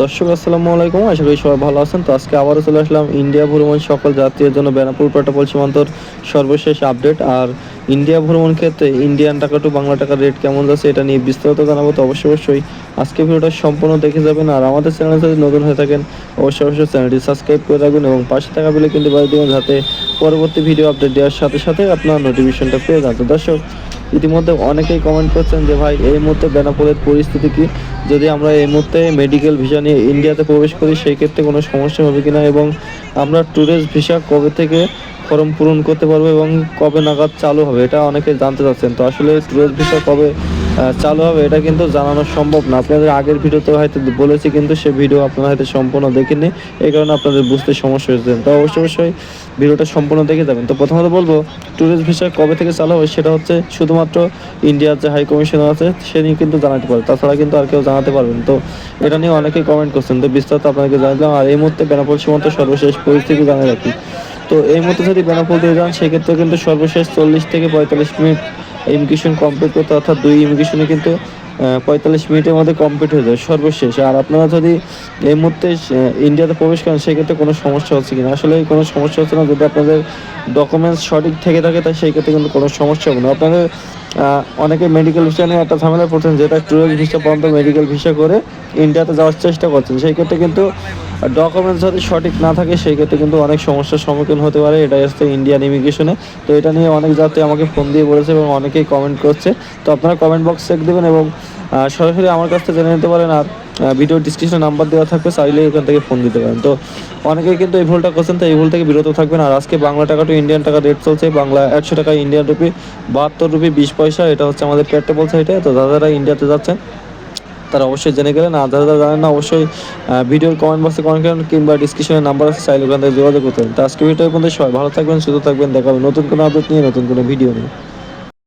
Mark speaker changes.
Speaker 1: দর্শক, আসসালামু আলাইকুম। আশা করি সবাই ভালো আছেন। তো আজকে আবারও চলে আসলাম ইন্ডিয়া ভ্রমণ সকল যাত্রীদের জন্য বেনাপুর পেট্রোপল সীমান্তর সর্বশেষ আপডেট। আর ইন্ডিয়া ভ্রমণ ক্ষেত্রে ইন্ডিয়ান টাকা টু বাংলা টাকার রেট কেমন যাচ্ছে এটা নিয়ে বিস্তারিত জানাব। তো অবশ্যই অবশ্যই আজকে ভিডিওটা সম্পূর্ণ দেখে যাবেন। আর আমাদের চ্যানেলে যদি নতুন হয়ে থাকেন, অবশ্যই অবশ্যই চ্যানেলটি সাবস্ক্রাইব করে রাখবেন এবং পাশে থাকা বেলে কিন্তু বাড়ি দেবেন যাতে পরবর্তী ভিডিও আপডেট দেওয়ার সাথে সাথে আপনার নোটিফিকেশনটা পেয়ে যান। তো দর্শক ইতিমধ্যে অনেকেই কমেন্ট করছেন যে, ভাই, এই মুহূর্তে বেনাপোলের পরিস্থিতি কি? যদি আমরা এই মুহূর্তে মেডিকেল ভিসা নিয়ে ইন্ডিয়াতে প্রবেশ করি, সেই ক্ষেত্রে কোনো সমস্যা হবে কিনা? এবং আমরা ট্যুরিস্ট ভিসা কবে থেকে ফর্ম পূরণ করতে পারব এবং কবে নাগাদ চালু হবে? এটা অনেকে জানতে চাচ্ছেন। তো আসলে ট্যুরিস্ট ভিসা কবে চালু হবে, এটা কিন্তু জানানো সম্ভব না। আপনাদের আগের ভিডিওতে হয়তো বলেছি, কিন্তু সে ভিডিও আপনারা হয়তো সম্পূর্ণ দেখেননি। এই কারণে আপনাদের বুঝতে সমস্যা হয়েছে। তো অবশ্যই অবশ্যই ভিডিওটা সম্পূর্ণ দেখে যাবেন। তো প্রথমত বলব ট্যুরিস্ট ভিসা কবে থেকে চালু হবে সেটা হচ্ছে শুধুমাত্র ইন্ডিয়ার যে হাই কমিশনার আছে, সে নিয়ে কিন্তু জানাতে পারে তাছাড়া কিন্তু আর কেউ জানাতে পারবেন তো এটা নিয়ে অনেকেই কমেন্ট করছেন। তো বিস্তারিত আপনাদেরকে জানালাম আর এই মুহূর্তে বেনাপোল সীমান্ত সর্বশেষ পরিস্থিতি জানিয়ে রাখি। তো এই মুহূর্তে যদি বেনাপোল দিয়ে যান, সেক্ষেত্রে কিন্তু সর্বশেষ চল্লিশ থেকে পঁয়তাল্লিশ মিনিট ইমিগ্রেশন কমপ্লিট করতে অর্থাৎ দুই ইমিগ্রেশনে কিন্তু পঁয়তাল্লিশ মিনিটের মধ্যে কমপ্লিট হয়ে যায়, সর্বশেষ। আর আপনারা যদি এই মুহূর্তে ইন্ডিয়াতে প্রবেশ করেন, সেক্ষেত্রে কোনো সমস্যা হচ্ছে কিনা? আসলে কোনো সমস্যা হচ্ছে না, যদি আপনাদের ডকুমেন্টস সঠিক থেকে থাকে, তাই সেই ক্ষেত্রে কিন্তু কোনো সমস্যা হবে না। আপনাদের অনেকে মেডিকেল ভিসা নিয়ে একটা ঝামেলা পড়ছেন, যেটা ট্যুরিস্ট ভিসা পর্যন্ত মেডিকেল ভিসা করে ইন্ডিয়াতে যাওয়ার চেষ্টা করছেন। সেই ক্ষেত্রে কিন্তু ডকুমেন্টস যদি সঠিক না থাকে সেই ক্ষেত্রে কিন্তু অনেক সমস্যার সম্মুখীন হতে পারে। এটাই হচ্ছে ইন্ডিয়ান ইমিগ্রেশনে তো এটা নিয়ে অনেক যাত্রী আমাকে ফোন দিয়ে বলেছে এবং অনেকেই কমেন্ট করছে। তো আপনারা কমেন্ট বক্স চেক দেবেন এবং সরাসরি আমার কাছ থেকে জেনে নিতে পারেন আর ভিডিও ডিসক্রিপশনে নাম্বার দেওয়া থাকবে, চাইলে এখান থেকে ফোন দিতে পারেন। তো অনেকেই কিন্তু এই ভুলটা করছেন তো এই ভুল থেকে বিরত থাকবেন। আর আজকে বাংলা টাকা টু ইন্ডিয়ান টাকা রেট চলছে, বাংলা একশো টাকা ইন্ডিয়ান রুপি বাহাত্তর রুপি বিশ পয়সা, এটা হচ্ছে আমাদের পেট্রোপল সাইটে তো দাদারা ইন্ডিয়াতে যাচ্ছেন তারা অবশ্যই জেনে গেলেন। আর যারা জানেন না, অবশ্যই ভিডিওর কমেন্ট বক্সে কমেন্ট করেন কিংবা ডিসক্রিপশনে নাম্বার আছে, চাইলে ওখান থেকে যোগাযোগ করতে পারেন। তো আজকে ভিডিও পর্যন্ত সবাই ভালো থাকবেন, সুস্থ থাকবেন। দেখাবেন নতুন কোনো আপডেট নিয়ে, নতুন কোনো ভিডিও নিয়ে।